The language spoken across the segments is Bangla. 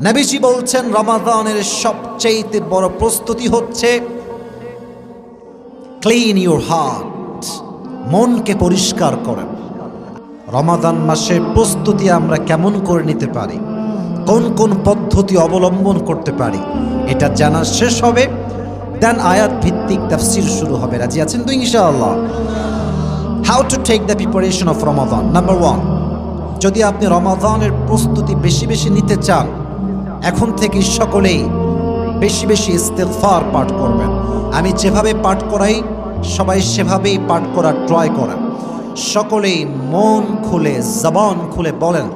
নবীজি বলছেন, রমাদানের সবচেয়ে বড় প্রস্তুতি হচ্ছে ক্লিন ইউর হার্ট মনকে পরিষ্কার করেন রমাদান মাসের প্রস্তুতি আমরা কেমন করে নিতে পারি? কোন কোন পদ্ধতি অবলম্বন করতে পারি? এটা জানা শেষ হবে। দেন আয়াত ভিত্তিক তাফসির শুরু হবে। রাজি আছেন তো ইনশাআল্লাহ? How to take the preparation of Ramadan number one যদি আপনি রমাদানের প্রস্তুতি বেশি বেশি নিতে চান এখন থেকে সকলেই বেশি বেশি ইস্তেফার পাঠ করবেন। আমি যেভাবে পাঠ করাই, সবাই সেভাবেই পাঠ করার ট্রাই করেন। সকলেই মন খুলে, জবান খুলে বলেন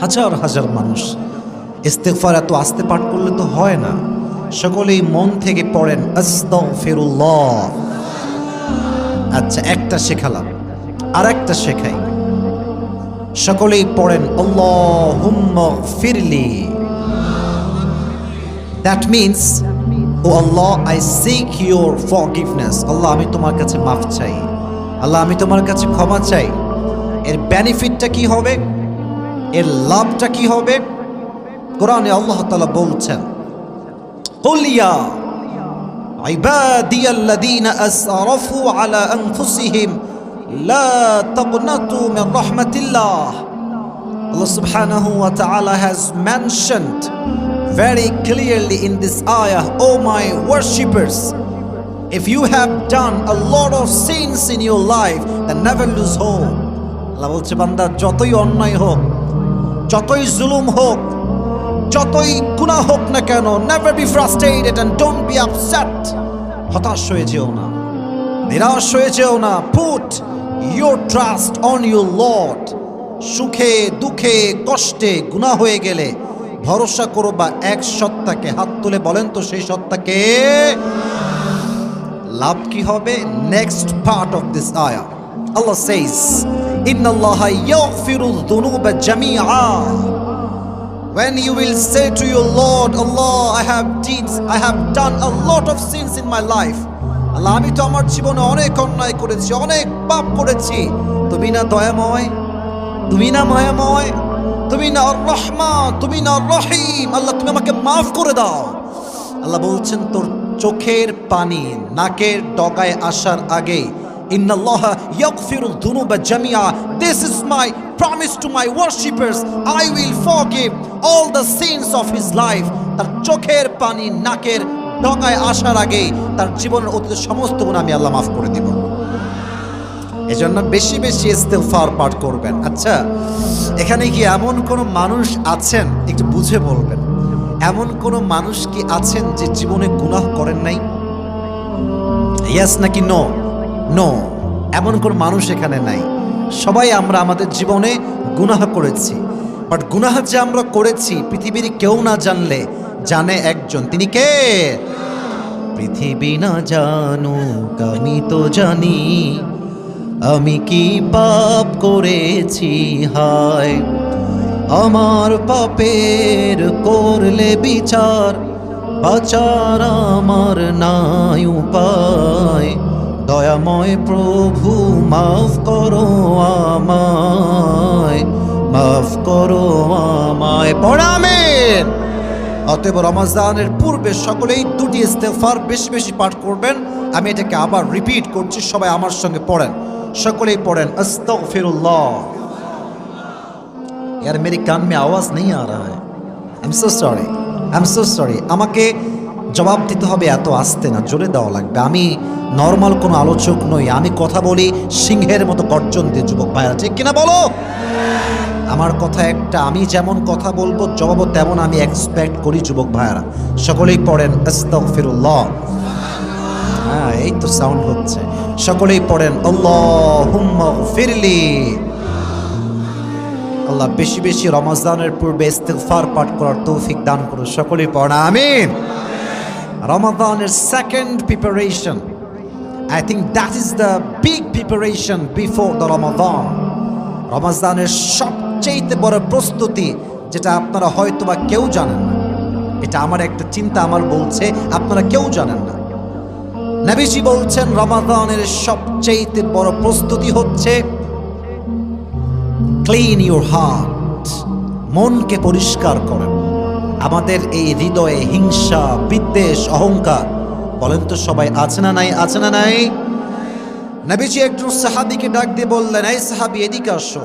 হাজার হাজার মানুষ ইস্তেফার এত আস্তে পাঠ করলে তো হয় না। সকলেই মন থেকে পড়েন আচ্ছা একটা শেখালাম আর একটা শেখাই। সকলেই পড়েন আল্লাহুম্মা ফিরলি that means O Allah I seek your forgiveness Allah আমি তোমার কাছে মাফ চাই আল্লাহ আমি তোমার কাছে ক্ষমা চাই এর বেনিফিটটা কি হবে এর লাভটা কি হবে কোরআনে আল্লাহ তাআলা বলছেন قل يا عبادي الذين أسرفوا على أنفسهم La taqnatu min rahmatillah. Allah subhanahu wa ta'ala has mentioned very clearly in this ayah, O my worshippers, if you have done a lot of sins in your life, then never lose hope. আল্লাহ বলছে বান্দা যতই অন্যায় হোক যতই জুলুম হোক যতই গুণা হোক না কেন never be frustrated and don't be upset হতাশ হয়ে যেও না নিরাশ হয়ে যেও না। Put your trust on your lord সুখে দুঃখে কষ্টে গুনাহ হয়ে গেলে ভরসা করো বা এক সত্তাকে হাত তুলে বলেন তো সেই সত্তাকে। লাভ কি হবে? নেক্সট পার্ট অফ দিস আয়া আল্লাহ সেইস ইন্নাল্লাহ ইয়াগফিরু যুনুবা জামিআ। When you will say to your Lord, Allah, I have deeds, I have done a lot of sins in my life. Allah, আমি তো আমার জীবনে অনেক অন্যায় করেছি, অনেক পাপ করেছি। তুমি না দয়াময়, তুমি না মায়াময়, তুমি না রহমা, তুমি না রহিম। আল্লাহ, তুমি আমাকে মাফ করে দাও। আল্লাহ বলছেন, তোর চোখের পানি নাকের ডগায় আসার আগে this is my promise to my worshippers I will forgive all the sins of his life তার চোখের পানি নাকের ডগায় আসার আগে তার জীবনের অতীত সমস্ত গুণ আমি আল্লাহ মাফ করে দিব। এজন্য বেশি বেশি ইস্তেগফার পাঠ করবেন। আচ্ছা এখানে কি এমন কোনো মানুষ আছেন? একটু বুঝে বলবেন। এমন কোনো মানুষ কি আছেন যে জীবনে গুনাহ করেন নাই? ইয়াস নাকি নো নো এমন কোন মানুষ এখানে নাই। সবাই আমরা আমাদের জীবনে গুনাহ করেছি। বাট গুনাহ যে আমরা করেছি, পৃথিবীর কেউ না জানলে জানে একজন, তিনি কে? পৃথিবী না জানুক, আমি তো জানি। আমি কি পাপ করেছি? হায়, আমার পাপের করলে বিচার বাচার আমার নাই উপায়। দয়াময় প্রভু, মাফ করো আমায়, মাফ করো আমায়। পড়ামেন অতএব রমাজানের পূর্বে সকলেই দুটি ইস্তেফার বেশি বেশি পাঠ করবেন আমি এটাকে আবার রিপিট করছি সবাই আমার সঙ্গে পড়েন সকলেই পড়েন আস্তাগফিরুল্লাহ यार मेरे कान में आवाज नहीं आ रहा है I am so sorry I am so sorry আমাকে জবাব দিতে হবে এত আসতে না জোরে দেওয়া লাগবে আমি নর্মাল কোনো আলোচক নই আমি কথা বলি সিংহের মতো গর্জন দিয়ে যুবক ভাইরা ঠিক কিনা বলো আমার কথা একটা, আমি যেমন কথা বলব, জবাবও তেমন আমি এক্সপেক্ট করি, যুবক ভাইয়ারা। সকলেই পড়েন হ্যাঁ এই তো সাউন্ড হচ্ছে। সকলেই পড়েন ফিরলি আল্লাহ বেশি বেশি রমজানের পূর্বে ইস্তেগফার পাঠ করার তৌফিক দান করুন। সকলেই পড়েন, আমিন। রমাদানের second preparation I think that is the big preparation before the Ramadan রমাদানের সবচেয়ে বড় প্রস্তুতি যেটা আপনারা হয়তো বা কেউ জানেন না। এটা আমার একটা চিন্তা, আমার বলছে, আপনারা কেউ জানেন না। নবীজি বলছেন, রমাদানের সবচেয়ে বড় প্রস্তুতি হচ্ছে ক্লিন ইউর হার্ট মনকে পরিষ্কার করেন আমাদের এই হৃদয়ে হিংসা, বিদ্বেষ, অহংকার, বলেন তো সবাই, আছে না নাই, আছে না নাই? নবীজি একজন সাহাবিকে ডাক দিয়ে বললেন, এই সাহাবি, এদিকে আসো।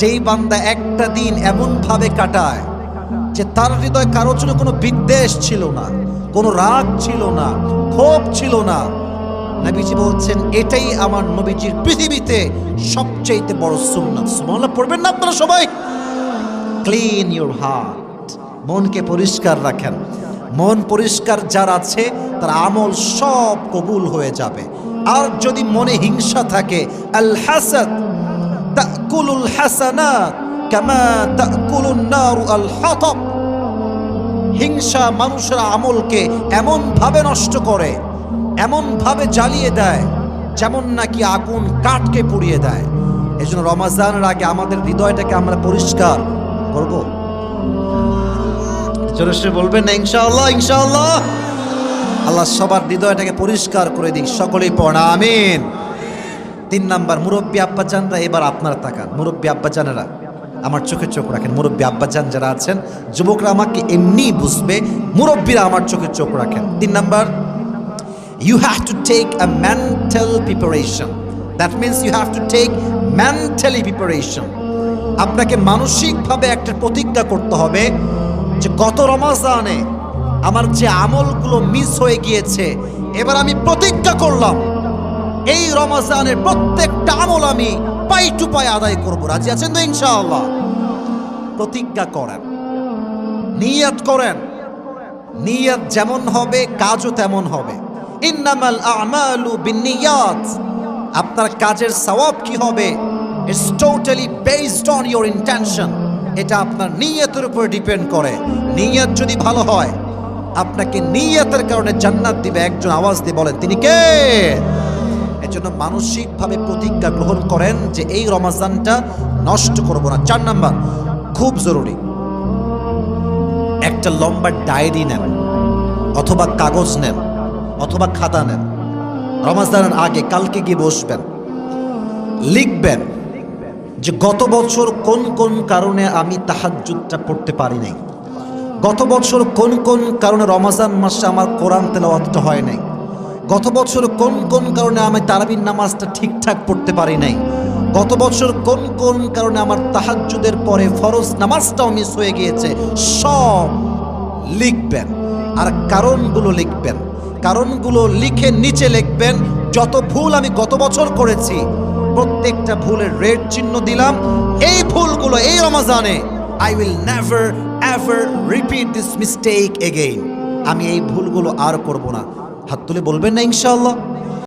যেই বান্দা একটা দিন এমন ভাবে কাটায় যে তার হৃদয় কারোর জন্য কোনো বিদ্বেষ ছিল না, কোনো রাগ ছিল না, ক্ষোভ ছিল না। নবীজি বলছেন, এটাই আমার নবীজির পৃথিবীতে সবচেয়ে বড় সুন্নাত। সুবহানাল্লাহ, পড়বেন না আপনারা সবাই? ক্লিন ইউর হার্ট মনকে পরিষ্কার রাখেন। মন পরিষ্কার যার আছে, তার আমল সব কবুল হয়ে যাবে। আর যদি মনে হিংসা থাকে আল হাসাদ তাকুলুল হাসানাত কামা তাকুলুন নারু আল হাতাব। হিংসা মানুষের আমলকে এমন ভাবে নষ্ট করে এমন ভাবে জ্বালিয়ে দেয়, যেমন নাকি আগুন কাঠকে পুড়িয়ে দেয়। এই জন্য রমাজানের আগে আমাদের হৃদয়টাকে আমরা পরিষ্কার করব। জোরে বলবেন না, ইনশাআল্লাহ ইনশাআল্লাহ। আল্লাহ সবার হৃদয়টাকে পরিষ্কার করে দিক, সকলেই পড়া, আমিন। তিন নাম্বার, মুরব্বী আব্বাজানরা এবার আপনার তাকান। মুরব্বী আব্বাজানেরা, আমার চোখে চোখ রাখেন। মুরব্বী আব্বাজান যারা আছেন, যুবকরা আমাকে এমনি বুঝবে, মুরব্বীরা আমার চোখে চোখ রাখেন। তিন number you have to take a mental preparation that means you have to take mentally preparation আপনাকে মানসিকভাবে একটা প্রতিজ্ঞা করতে হবে যে গত রমাজানে আমার যে আমলগুলো মিস হয়ে গিয়েছে, এবার আমি প্রতিজ্ঞা করলাম। এই রমাজানের প্রত্যেকটা আমল আমি পাই টু পাই আদায় করব। রাজি আছেন তো ইনশাআল্লাহ? প্রতিজ্ঞা করেন। নিয়ত করেন। নিয়ত যেমন হবে, কাজও তেমন হবে। ইন্নামাল আমালু বিন্নিয়াত আপনার কাজের সওয়াব কি হবে? It's totally based on your intention এটা আপনার নিয়তের উপর ডিপেন্ড করে। নিয়ত যদি ভালো হয়, আপনাকে নিয়তের কারণে জান্নাত দিবে। একজন আওয়াজ দিয়ে বলেন, তিনি কে? এর জন্য মানসিকভাবে প্রতিজ্ঞা গ্রহণ করেন যে এই রমাজানটা নষ্ট করব না। চার নাম্বার, খুব জরুরি। একটা লম্বা ডায়েরি নেন, অথবা কাগজ নেন, অথবা খাতা নেন। রমাজানের আগে কালকে গিয়ে বসবেন। লিখবেন যে গত বছর কোন কোন কারণে আমি তাহাজ্জুদটা পড়তে পারি নাই। গত বছর কোন কোন কারণে রমাজান মাসে আমার কোরআন তেলাওয়াতটা হয় নাই। গত বছর কোন কোন কারণে আমি তারাবির নামাজটা ঠিকঠাক পড়তে পারি নাই? গত বছর কোন কোন কারণে আমার তাহাজ্জুদের পরে ফরজ নামাজটাও মিস হয়ে গিয়েছে? সব লিখবেন। আর কারণগুলো লিখবেন। কারণগুলো লিখে নিচে লিখবেন। যত ভুল আমি গত বছর করেছি, প্রত্যেকটা ভুলের রেড চিহ্ন দিলাম। এই ভুলগুলো এই রমাজানে I will never ever repeat this mistake again আমি এই ভুলগুলো আর করব না। হাত তুলে বলবেন না ইনশাআল্লাহ।